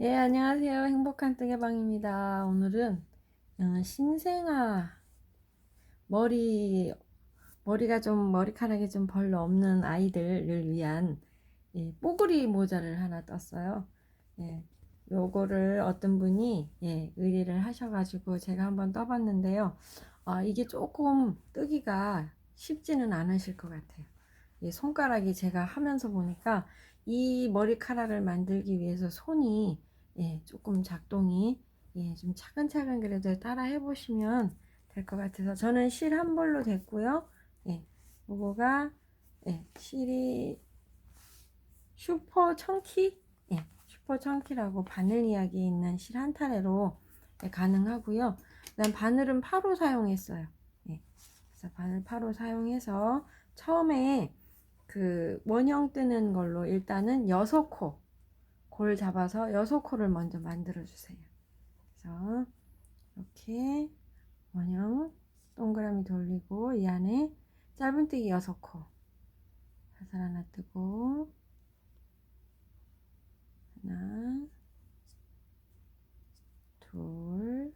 예, 안녕하세요. 행복한 뜨개방입니다. 오늘은 어, 신생아 머리 머리가 좀 머리카락이 좀 별로 없는 아이들을 위한 예, 뽀글이 모자를 하나 떴어요. 예, 요거를 어떤 분이 예, 의뢰를 하셔가지고 제가 한번 떠봤는데요. 아, 이게 조금 뜨기가 쉽지는 않으실 것 같아요. 예, 손가락이 제가 하면서 보니까 이 머리카락을 만들기 위해서 손이 예, 조금 작동이 예, 좀 차근차근 그래도 따라 해보시면 될 것 같아서 저는 실 한 벌로 됐고요. 예, 요거가 예, 실이 슈퍼 청키 예, 슈퍼 청키라고 바늘 이야기 있는 실 한 타래로 예, 가능하고요. 그다음 바늘은 파로 사용했어요. 예, 그래서 바늘 파로 사용해서 처음에 그 원형 뜨는 걸로 일단은 여섯 코, 골 잡아서 여섯 코를 먼저 만들어 주세요. 그래서 이렇게 원형 동그라미 돌리고 이 안에 짧은뜨기 여섯 코 사슬 하나 뜨고 하나 둘셋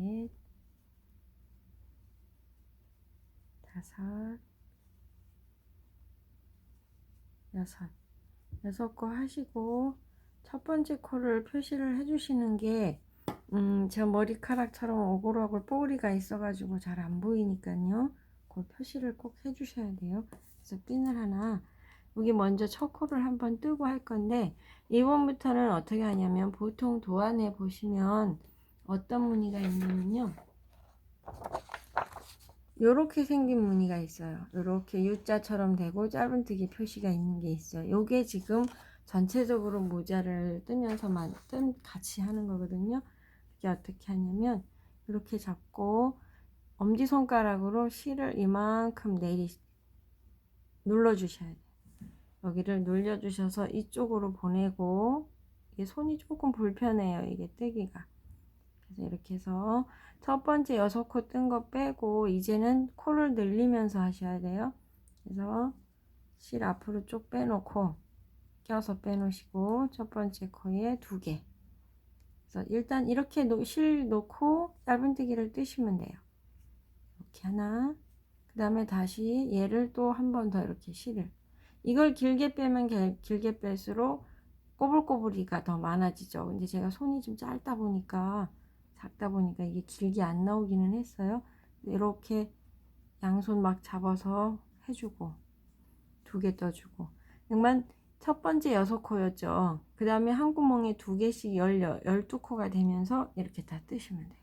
넷, 다섯, 여섯. 여섯 거 하시고, 첫 번째 코를 표시를 해주시는 게, 음, 저 머리카락처럼 오글오글 뽀글이가 있어가지고 잘 안 보이니까요. 그 표시를 꼭 해주셔야 돼요. 그래서 핀을 하나, 여기 먼저 첫 코를 한번 뜨고 할 건데, 이번부터는 어떻게 하냐면, 보통 도안에 보시면, 어떤 무늬가 있냐면요. 요렇게 생긴 무늬가 있어요. 요렇게 U자처럼 되고 짧은뜨기 표시가 있는 게 있어요. 요게 지금 전체적으로 모자를 뜨면서만 뜬 같이 하는 거거든요. 그게 어떻게 하냐면 이렇게 잡고 엄지손가락으로 실을 이만큼 내리 눌러 주셔야 돼요. 여기를 눌려 주셔서 이쪽으로 보내고 이게 손이 조금 불편해요. 이게 뜨기가. 그래서 이렇게 해서 첫 번째 여섯 코 뜬 거 빼고 이제는 코를 늘리면서 하셔야 돼요. 그래서 실 앞으로 쭉 빼놓고 껴서 빼놓으시고 첫 번째 코에 두 개. 그래서 일단 이렇게 실 놓고 짧은뜨기를 뜨시면 돼요. 이렇게 하나. 그 다음에 다시 얘를 또 한 번 더 이렇게 실을. 이걸 길게 빼면 길게 뺄수록 꼬불꼬불이가 더 많아지죠. 근데 제가 손이 좀 짧다 보니까 작다 보니까 이게 길게 안 나오기는 했어요. 이렇게 양손 막 잡아서 해주고 두 개 떠주고 그러면 첫 번째 여섯 코였죠. 그 다음에 한 구멍에 두 개씩 열려 열두 코가 되면서 이렇게 다 뜨시면 돼요.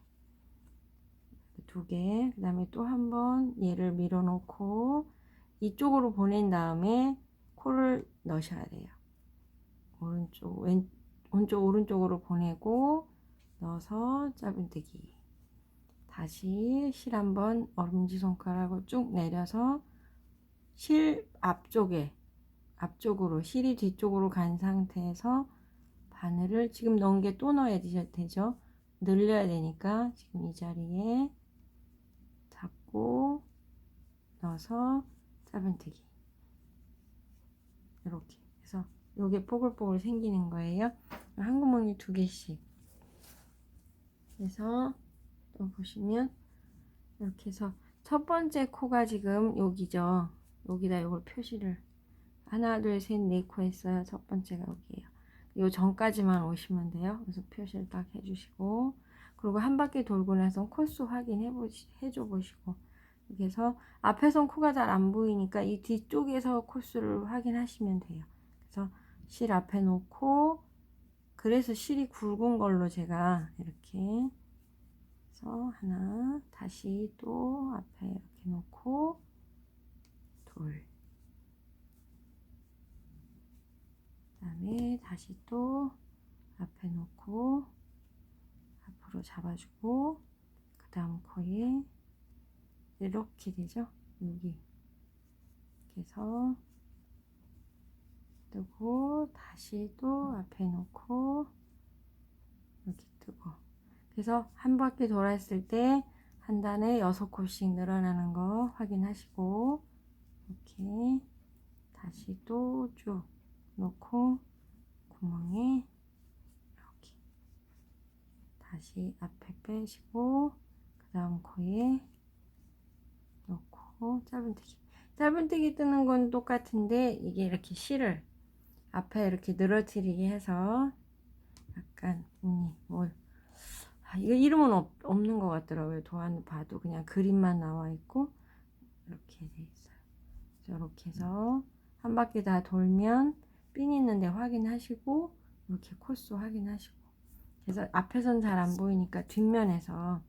두 개, 그 다음에 또 한 번 얘를 밀어 놓고 이쪽으로 보낸 다음에 코를 넣으셔야 돼요. 오른쪽, 왼, 오른쪽, 오른쪽으로 보내고 넣어서 짧은뜨기. 다시 실 한번 엄지 손가락을 쭉 내려서 실 앞쪽에 앞쪽으로 실이 뒤쪽으로 간 상태에서 바늘을 지금 넣은 게 또 넣어야 되죠? 늘려야 되니까 지금 이 자리에 잡고 넣어서 짧은뜨기. 이렇게. 해서 요게 뽀글뽀글 생기는 거예요. 한 구멍이 두 개씩 그래서 또 보시면 이렇게 해서 첫 번째 코가 지금 여기죠. 여기다 이걸 표시를 하나 둘 셋 네 코 했어요. 첫 번째가 여기에요. 요 전까지만 오시면 돼요. 그래서 표시를 딱 해주시고 그리고 한 바퀴 돌고 나서 코수 확인해 보시 해줘 보시고 이렇게 해서 앞에선 코가 잘 안 보이니까 이 뒤쪽에서 코수를 확인하시면 돼요. 그래서 실 앞에 놓고 그래서 실이 굵은 걸로 제가 이렇게 해서 하나 다시 또 앞에 이렇게 놓고 둘. 그다음에 다시 또 앞에 놓고 앞으로 잡아주고 그 다음 코에 이렇게 되죠? 여기. 이렇게 해서 뜨고 다시 또 앞에 놓고 이렇게 뜨고. 그래서 한 바퀴 돌았을 때 한 단에 여섯 코씩 늘어나는 거 확인하시고 이렇게 다시 또 쭉 놓고 구멍에 이렇게 다시 앞에 빼시고 그 다음 코에 놓고 짧은뜨기 짧은뜨기 뜨는 건 똑같은데 이게 이렇게 실을 앞에 이렇게 늘어뜨리게 해서 약간 무늬 뭘 아, 이거 이름은 없, 없는 것 같더라고요. 도안 봐도 그냥 그림만 나와 있고 이렇게 돼 있어요. 이렇게 해서 한 바퀴 다 돌면 핀 있는데 확인하시고 이렇게 코스 확인하시고. 그래서 앞에선 잘 안 보이니까 뒷면에서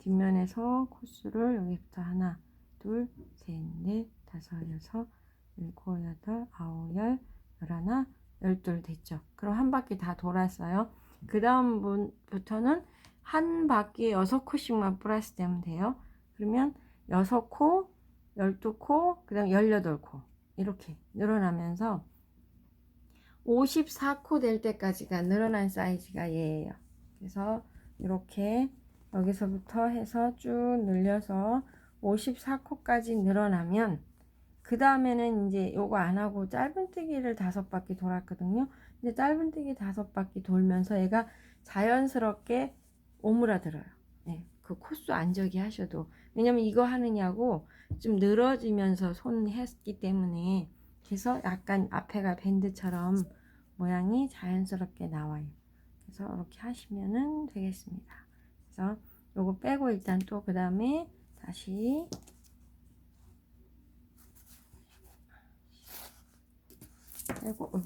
뒷면에서 코스를 여기부터 하나 둘 셋 넷 다섯 여섯 일곱 여덟 아홉 열 열하나 열둘 됐죠. 그럼 한 바퀴 다 돌았어요. 그 다음부터는 한 바퀴에 여섯 코씩만 플러스 되면 돼요. 그러면 여섯 코 열두 코 그 다음 열여덟 코. 이렇게 늘어나면서 54코 될 때까지가 늘어난 사이즈가 얘예요. 그래서 이렇게 여기서부터 해서 쭉 늘려서 54코까지 늘어나면 그 다음에는 이제 요거 안 하고 짧은뜨기를 다섯 바퀴 돌았거든요. 근데 짧은뜨기 다섯 바퀴 돌면서 얘가 자연스럽게 오므라들어요. 네, 그 코스 안 저기 하셔도 왜냐면 이거 하느냐고 좀 늘어지면서 손 했기 때문에 그래서 약간 앞에가 밴드처럼 모양이 자연스럽게 나와요. 그래서 이렇게 하시면은 되겠습니다. 그래서 요거 빼고 일단 또 그 다음에 다시 빼고 그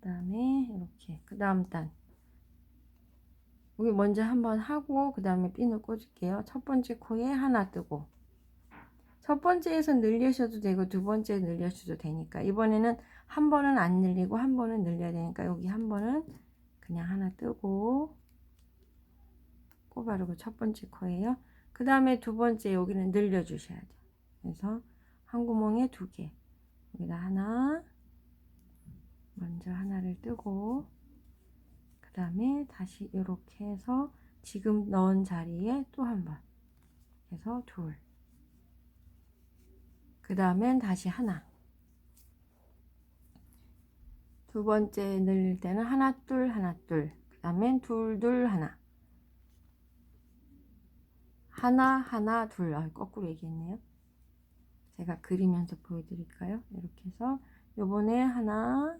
다음에 이렇게 그 다음 단 여기 먼저 한번 하고 그 다음에 핀을 꽂을게요. 첫 번째 코에 하나 뜨고 첫 번째에서 늘리셔도 되고 두 번째 늘려셔도 되니까 이번에는 한 번은 안 늘리고 한 번은 늘려야 되니까 여기 한 번은 그냥 하나 뜨고 꼽아르고 첫 번째 코예요. 그 다음에 두 번째 여기는 늘려 주셔야 돼요. 그래서 한 구멍에 두 개. 여기다 하나 먼저 하나를 뜨고 그 다음에 다시 이렇게 해서 지금 넣은 자리에 또 한 번 해서 둘. 그 다음엔 다시 하나. 두 번째 늘릴 때는 하나 둘 하나 둘. 그 다음엔 둘 둘 하나. 하나 하나 둘. 아, 거꾸로 얘기했네요. 제가 그리면서 보여드릴까요? 이렇게 해서 요번에 하나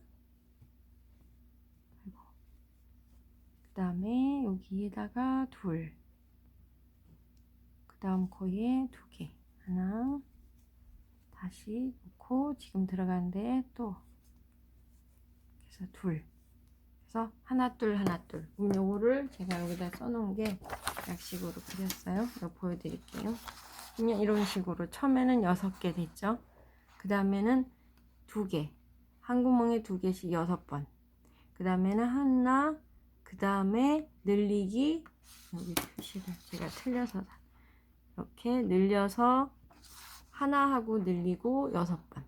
그 다음에 여기에다가 둘. 그 다음 코에 두 개. 하나 다시 놓고 지금 들어가는데 또 그래서 둘 그래서 하나 둘 하나 둘 그럼 요거를 제가 여기다 써놓은 게 약식으로 그렸어요 이거 보여드릴게요 그냥 이런 식으로 처음에는 여섯 개 됐죠 그 다음에는 두개한 구멍에 두 개씩 여섯 번그 다음에는 하나 그 다음에 늘리기 여기 표시를 제가 틀려서 이렇게 늘려서 하나 하고 늘리고 여섯 번.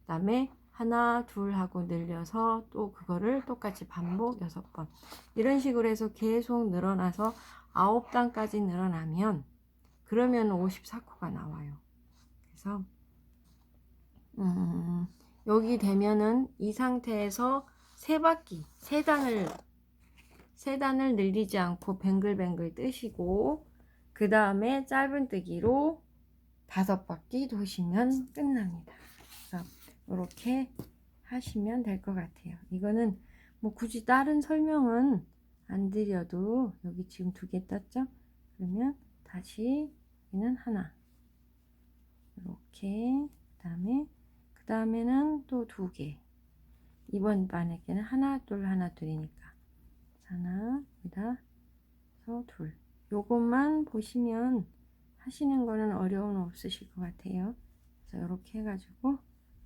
그 다음에 하나, 둘 하고 늘려서 또 그거를 똑같이 반복 여섯 번. 이런 식으로 해서 계속 늘어나서 아홉 단까지 늘어나면 그러면 54코가 나와요. 그래서 음, 여기 되면은 이 상태에서 세 바퀴, 세 단을 세 단을 늘리지 않고 뱅글뱅글 뜨시고 그 다음에 짧은뜨기로 다섯 바퀴 도시면 끝납니다. 그래서 이렇게 하시면 될 것 같아요. 이거는 뭐 굳이 다른 설명은 안 드려도 여기 지금 두 개 떴죠? 그러면 다시 여기는 하나 이렇게 그 다음에 그 다음에는 또 두 개 이번 반에게는 하나 둘 하나 둘이니까 하나 여기다서 둘 요것만 보시면 하시는 거는 어려움 없으실 것 같아요. 그래서 이렇게 해가지고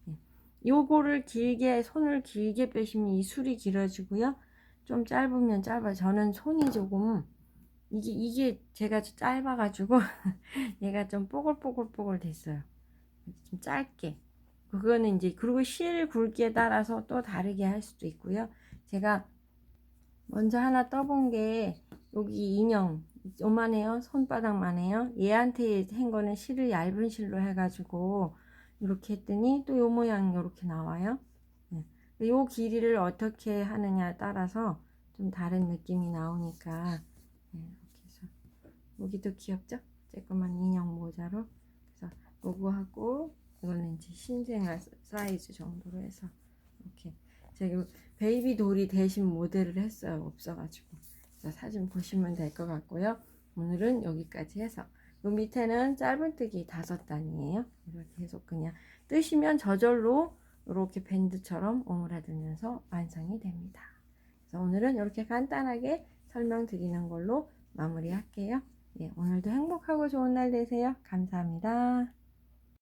네. 요거를 길게 손을 길게 빼시면 이 술이 길어지고요. 좀 짧으면 짧아. 저는 손이 조금 이게 이게 제가 짧아가지고 얘가 좀 뽀글뽀글뽀글 됐어요. 좀 짧게. 그거는 이제 그리고 실 굵기에 따라서 또 다르게 할 수도 있고요. 제가 먼저 하나 떠본 게 여기 인형 요만해요. 손바닥만 해요. 얘한테 한 거는 실을 얇은 실로 해가지고 이렇게 했더니 또 요 모양 이렇게 나와요. 네. 요 길이를 어떻게 하느냐에 따라서 좀 다른 느낌이 나오니까 여기도 귀엽죠? 조그만 인형 모자로 그래서 요거하고 이거는 이제 신생아 사이즈 정도로 해서 이렇게 제가 베이비 돌이 대신 모델을 했어요. 없어가지고 그래서 사진 보시면 될 것 같고요. 오늘은 여기까지 해서 요 밑에는 짧은뜨기 다섯 단이에요. 이렇게 계속 그냥 뜨시면 저절로 이렇게 밴드처럼 오므라들면서 완성이 됩니다. 그래서 오늘은 이렇게 간단하게 설명드리는 걸로 마무리할게요. 예, 오늘도 행복하고 좋은 날 되세요. 감사합니다.